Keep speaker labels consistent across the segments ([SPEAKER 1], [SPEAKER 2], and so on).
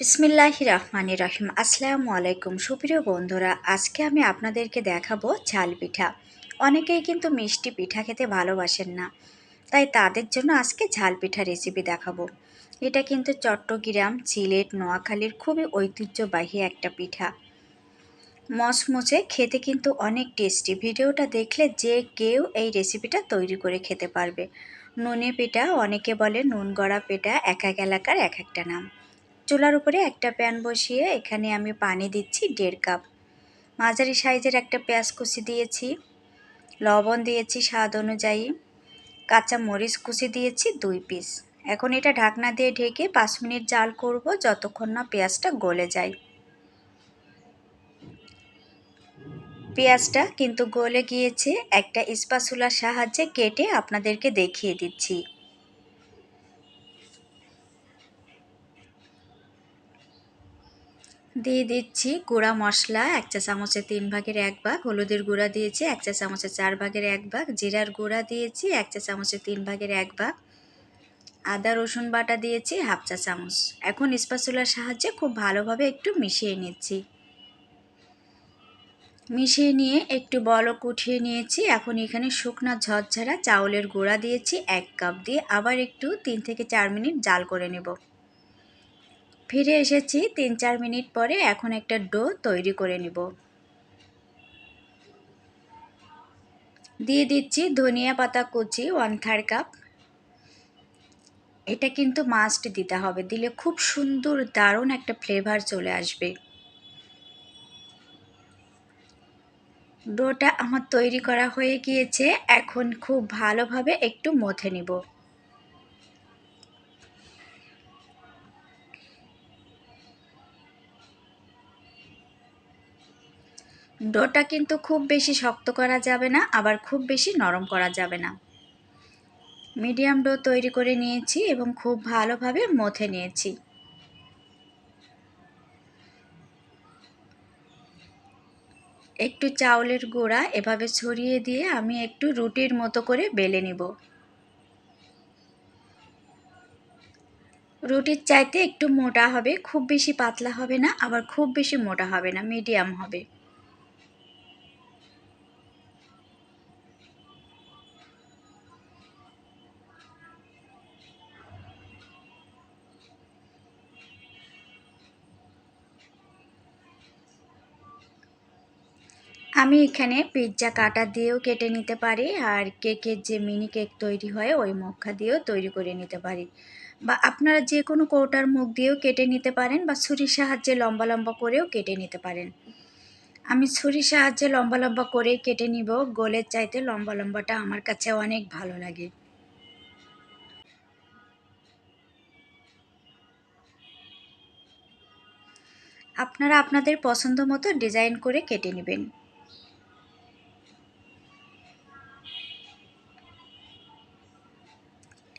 [SPEAKER 1] বিসমিল্লাহ রহমান রহিম। আসসালামু আলাইকুম। সুপ্রিয় বন্ধুরা, আজকে আমি আপনাদেরকে দেখাবো ঝাল পিঠা। অনেকেই কিন্তু মিষ্টি পিঠা খেতে ভালোবাসেন না, তাই তাদের জন্য আজকে ঝাল পিঠা রেসিপি দেখাবো। এটা কিন্তু চট্টগ্রাম, সিলেট, নোয়াখালীর খুবই ঐতিহ্যবাহী একটা পিঠা। মচমচে খেতে কিন্তু অনেক টেস্টি ভিডিওটা দেখলে যে কেউ এই রেসিপিটা তৈরি করে খেতে পারবে। নুনে পিঠা, অনেকে বলে নুন গড়া পিঠা এক এক এলাকার এক একটা নাম। চুলার উপরে একটা প্যান বসিয়ে এখানে আমি পানি দিচ্ছি দেড় কাপ। মাঝারি সাইজের একটা পেঁয়াজ কুচি দিয়েছি, লবণ দিয়েছি স্বাদ অনুযায়ী, কাঁচা মরিচ কুচি দিয়েছি দুই পিস। এখন এটা ঢাকনা দিয়ে ঢেকে পাঁচ মিনিট জাল করব যতক্ষণ না পেঁয়াজটা গলে যায়। পেঁয়াজটা কিন্তু গলে গিয়েছে, একটা স্পাসুলার সাহায্যে কেটে আপনাদেরকে দেখিয়ে দিচ্ছি। দিয়ে দিচ্ছি গুঁড়া মশলা, এক চা চামচের তিন ভাগের এক ভাগ। হলুদের গুঁড়া দিয়েছি, এক চা চামচের চার ভাগের এক ভাগ। জিরার গুঁড়া দিয়েছি, এক চা চামচের তিন ভাগের এক ভাগ। আদা, রসুন বাটা দিয়েছি, হাফ চা চামচ। এখন স্পাচুলার সাহায্যে খুব ভালোভাবে একটু মিশিয়ে নিচ্ছি। মিশিয়ে নিয়ে একটু বলক উঠিয়ে নিয়েছি। এখন এখানে শুকনা ঝরঝরা চাউলের গুঁড়া দিয়েছি, এক কাপ দিয়ে। আবার একটু তিন থেকে চার মিনিট জাল করে নেব। ফিরে এসেছি তিন চার মিনিট পরে এখন একটা ডো তৈরি করে নিব। দিয়ে দিচ্ছি ধনিয়া পাতা কুচি ওয়ান থার্ড কাপ এটা কিন্তু মাস্ট দিতে হবে, দিলে খুব সুন্দর, দারুণ একটা ফ্লেভার চলে আসবে। ডোটা আমার তৈরি করা হয়ে গিয়েছে, এখন খুব ভালোভাবে একটু মথে নিব। ডোটা কিন্তু খুব বেশি শক্ত করা যাবে না, আবার খুব বেশি নরম করা যাবে না। মিডিয়াম ডো তৈরি করে নিয়েছি এবং খুব ভালোভাবে মথে নিয়েছি। একটু চাউলের গুঁড়া এভাবে ছড়িয়ে দিয়ে আমি একটু রুটির মতো করে বেলে নিব। রুটির চাইতে একটু মোটা হবে, খুব বেশি পাতলা হবে না, আবার খুব বেশি মোটা হবে না, মিডিয়াম হবে। আমি এখানে পিৎজা কাটা দিয়েও কেটে নিতে পারি, আর কেকের যে মিনি কেক তৈরি হয়, ওই মক্কা দিয়েও তৈরি করে নিতে পারি। বা আপনারা যে কোনো কৌটার মুখ দিয়েও কেটে নিতে পারেন, বা ছুরির সাহায্যে লম্বা লম্বা করেও কেটে নিতে পারেন। আমি ছুরির সাহায্যে লম্বা লম্বা করেই কেটে নিব, গোলের চাইতে লম্বা লম্বাটা আমার কাছে অনেক ভালো লাগে। আপনারা আপনাদের পছন্দ মতো ডিজাইন করে কেটে নেবেন।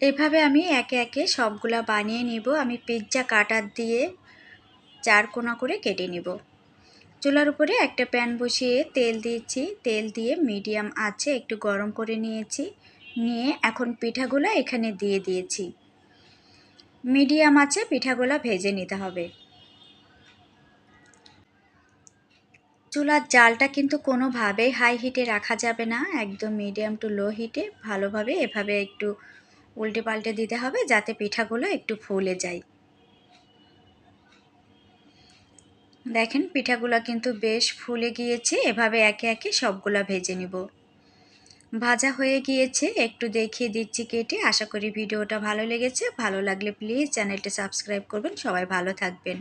[SPEAKER 1] এভাবে আমি একে একে সবগুলা বানিয়ে নিব। আমি পিৎজা কাটার দিয়ে চার কোনা করে কেটে নিব। চুলার উপরে একটা প্যান বসিয়ে তেল দিয়েছি। তেল দিয়ে মিডিয়াম আছে একটু গরম করে নিয়েছি। নিয়ে এখন পিঠাগুলো এখানে দিয়ে দিয়েছি। মিডিয়াম আছে পিঠাগুলো ভেজে নিতে হবে। চুলার জালটা কিন্তু কোনোভাবেই হাই হিটে রাখা যাবে না। একদম মিডিয়াম টু লো হিটে ভালোভাবে এভাবে একটু উল্টে পাল্টে দিতে হবে যাতে পিঠাগুলো একটু ফুলে যায়। দেখেন, পিঠাগুলো কিন্তু বেশ ফুলে গিয়েছে। এভাবে একে একে সবগুলা ভেজে নিব। ভাজা হয়ে গিয়েছে। একটু দেখিয়ে দিচ্ছি কেটে। আশা করি ভিডিওটা ভালো লেগেছে। ভালো লাগলে প্লিজ চ্যানেলটা সাবস্ক্রাইব করবেন। সবাই ভালো থাকবেন।